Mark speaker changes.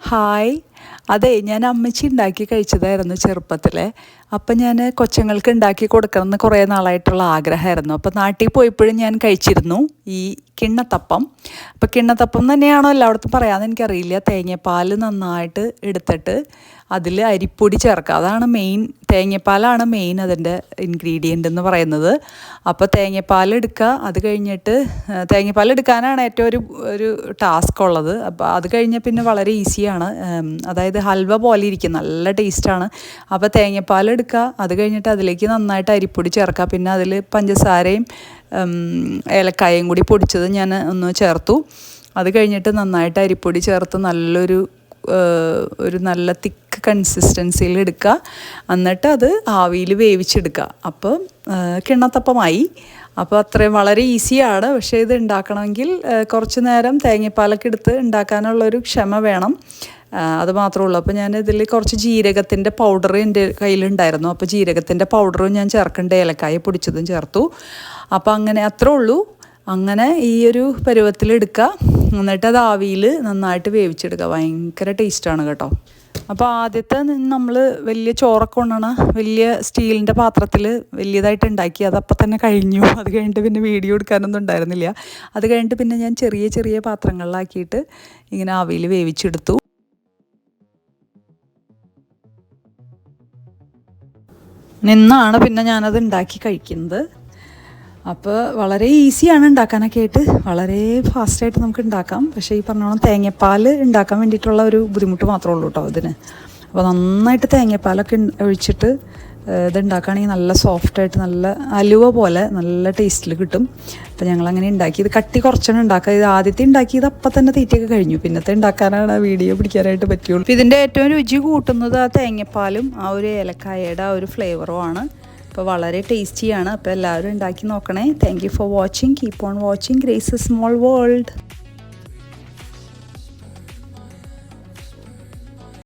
Speaker 1: Hi. അതെ ഞാൻ അമ്മച്ചി ഉണ്ടാക്കി കഴിച്ചതായിരുന്നു ചെറുപ്പത്തിൽ അപ്പം ഞാൻ കൊച്ചുങ്ങൾക്ക് ഉണ്ടാക്കി കൊടുക്കണം എന്ന് കുറേ നാളായിട്ടുള്ള ആഗ്രഹമായിരുന്നു. അപ്പം നാട്ടിൽ പോയപ്പോഴും ഞാൻ കഴിച്ചിരുന്നു ഈ കിണ്ണത്തപ്പം. അപ്പം കിണ്ണത്തപ്പം തന്നെയാണോ എല്ലായിടത്തും പറയാമെന്ന് എനിക്കറിയില്ല. തേങ്ങാപ്പാൽ നന്നായിട്ട് എടുത്തിട്ട് അതിൽ അരിപ്പൊടി ചേർക്കുക. അതാണ് മെയിൻ തേങ്ങാപ്പാലാണ് മെയിൻ അതിന്റെ ഇൻഗ്രീഡിയന്റ് എന്ന് പറയുന്നത്. അപ്പോൾ തേങ്ങാപ്പാൽ എടുക്കുക. അത് കഴിഞ്ഞിട്ട് തേങ്ങപ്പാൽ എടുക്കാനാണ് ഏറ്റവും ഒരു ഒരു ടാസ്ക് ഉള്ളത്. അപ്പോൾ അത് കഴിഞ്ഞാൽ പിന്നെ വളരെ ഈസിയാണ് ഉം, അതായത് ഹൽവ പോലെ ഇരിക്കും. നല്ല ടേസ്റ്റാണ് അപ്പോൾ തേങ്ങാപ്പാൽ എടുക്കുക. അത് കഴിഞ്ഞിട്ട് അതിലേക്ക് നന്നായിട്ട് അരിപ്പൊടി ചേർക്കുക. പിന്നെ അതിൽ പഞ്ചസാരയും ഏലക്കായയും കൂടി പൊടിച്ചത് ഞാൻ ഒന്ന് ചേർത്തു. അത് കഴിഞ്ഞിട്ട് നന്നായിട്ട് അരിപ്പൊടി ചേർത്ത് നല്ലൊരു ഒരു നല്ല തിക്ക് കൺസിസ്റ്റൻസിയിൽ എടുക്കുക. എന്നിട്ട് അത് ആവിയിൽ വേവിച്ചെടുക്കുക. അപ്പം കിണ്ണത്തപ്പമായി. അപ്പോൾ അത്രയും വളരെ ഈസിയാണ്. പക്ഷേ ഇത് ഉണ്ടാക്കണമെങ്കിൽ കുറച്ച് നേരം തേങ്ങാപ്പാലൊക്കെ എടുത്ത് ഉണ്ടാക്കാനുള്ളൊരു ക്ഷമ വേണം. അത് മാത്രമേ ഉള്ളൂ അപ്പോൾ ഞാൻ ഇതിൽ കുറച്ച് ജീരകത്തിന്റെ പൗഡർ എന്റെ കയ്യിലുണ്ടായിരുന്നു. അപ്പോൾ ജീരകത്തിന്റെ പൗഡറും ഞാൻ ചേർക്കേണ്ട. ഏലക്കായ പൊടിച്ചതും ചേർത്തു. അപ്പോൾ അങ്ങനെ അത്രേ ഉള്ളൂ. അങ്ങനെ ഈ ഒരു പരുവത്തിലെടുക്കുക എന്നിട്ട് അത് ആവിയിൽ നന്നായിട്ട് വേവിച്ചെടുക്കുക ഭയങ്കര ടേസ്റ്റാണ് കേട്ടോ. അപ്പോൾ ആദ്യത്തെ നമ്മൾ വലിയ ചോറൊക്കെ കൊണ്ടാണ് വലിയ സ്റ്റീലിന്റെ പാത്രത്തിൽ വലിയതായിട്ട് ഉണ്ടാക്കി. അതപ്പം തന്നെ കഴിഞ്ഞു. അത് കഴിഞ്ഞിട്ട് പിന്നെ വീഡിയോ എടുക്കാനൊന്നും ഉണ്ടായിരുന്നില്ല. അത് കഴിഞ്ഞിട്ട് പിന്നെ ഞാൻ ചെറിയ ചെറിയ പാത്രങ്ങളിലാക്കിയിട്ട് ഇങ്ങനെ ആവിയിൽ വേവിച്ചെടുത്തു. നിന്നാണ് പിന്നെ ഞാനത് ഉണ്ടാക്കി കഴിക്കുന്നത്. അപ്പോൾ വളരെ ഈസിയാണ് ഉണ്ടാക്കാനൊക്കെ ആയിട്ട്. വളരെ ഫാസ്റ്റായിട്ട് നമുക്ക് ഉണ്ടാക്കാം. പക്ഷേ ഈ പറഞ്ഞോളം തേങ്ങപ്പാൽ ഉണ്ടാക്കാൻ വേണ്ടിയിട്ടുള്ള ഒരു ബുദ്ധിമുട്ട് മാത്രമേ ഉള്ളൂ കേട്ടോ അതിന് അപ്പോൾ നന്നായിട്ട് തേങ്ങപ്പാലൊക്കെ ഒഴിച്ചിട്ട് ഏഹ്, ഇത് ഉണ്ടാക്കുകയാണെങ്കിൽ നല്ല സോഫ്റ്റായിട്ട് നല്ല അലുവ പോലെ നല്ല ടേസ്റ്റിൽ കിട്ടും. അപ്പോൾ ഞങ്ങൾ അങ്ങനെ ഉണ്ടാക്കി. ഇത് കട്ടി കുറച്ചാണ് ഉണ്ടാക്കുക. ഇത് ആദ്യത്തെ ഉണ്ടാക്കിയത് അപ്പം തന്നെ തീറ്റയൊക്കെ കഴിഞ്ഞു. പിന്നത്തെ ഉണ്ടാക്കാനാണ് വീഡിയോ പിടിക്കാനായിട്ട് പറ്റുള്ളൂ. ഇതിന്റെ ഏറ്റവും രുചി കൂട്ടുന്നത് ആ തേങ്ങപ്പാലും ആ ഒരു ഏലക്കായയുടെ ആ ഒരു ഫ്ലേവറും ആണ്. അപ്പോൾ വളരെ ടേസ്റ്റിയാണ് അപ്പോൾ എല്ലാവരും ഉണ്ടാക്കി നോക്കണേ. Thank you for watching keep on watching Grace small world